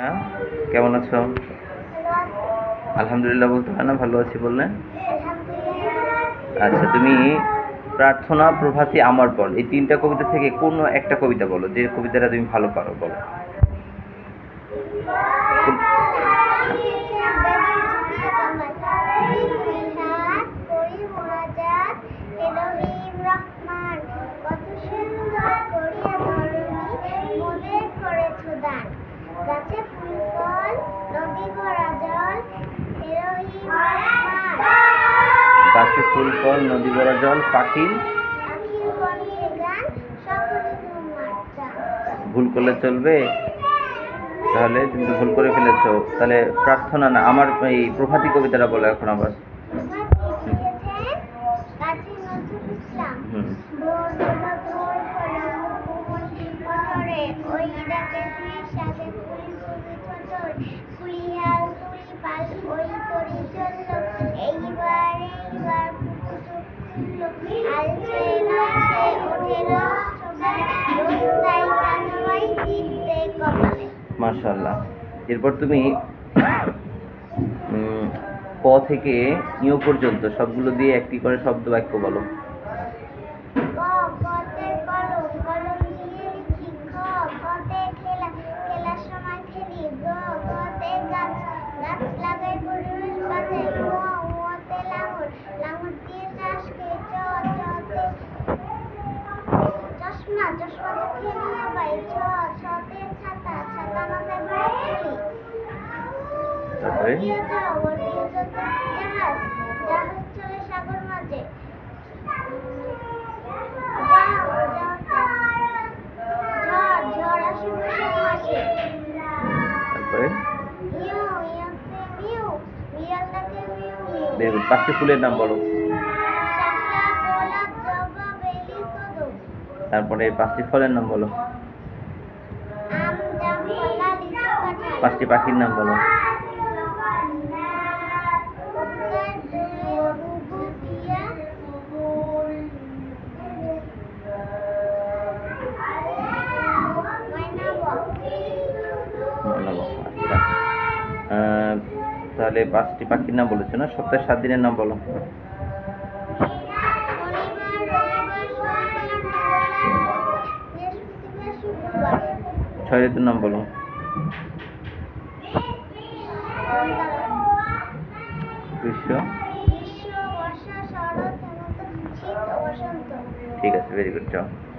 হ্যাঁ, কেমন আছো? আলহামদুলিল্লাহ বলতে হয় না ভালো আছি বললে? আচ্ছা তুমি প্রার্থনা প্রভাতী আমার বল। এই তিনটা কবিতা থেকে কোনো একটা কবিতা বলো যে কবিতাটা তুমি ভালো পারো বলো। ফল নদী ভরা জল পাখি ভুল করলে চলবে? তাহলে তুমি তো ভুল করে ফেলেছো। তাহলে প্রার্থনা না, আমার এই প্রভাতী কবিতাটা বলো এখন আবার। হুম। কপালে মাশাল্লাহ এরপর তুমি ক থেকে ইয় পর্যন্ত সবগুলো দিয়ে একটি করে শব্দ বাক্য বলো। কলম কলম বের করো। পাঁচটি ফুলের নাম বলো তারপরে পাঁচটি ফলের নাম বলো পাঁচটি পাখির নাম বলো। তাহলে পাঁচটি পাখির নাম বলেছ না? সপ্তাহে সাত দিনের নাম বলো। ছয় ঋতুর নাম বলো। গ্রীষ্ম ঠিক আছে ভেরি গুড যাও।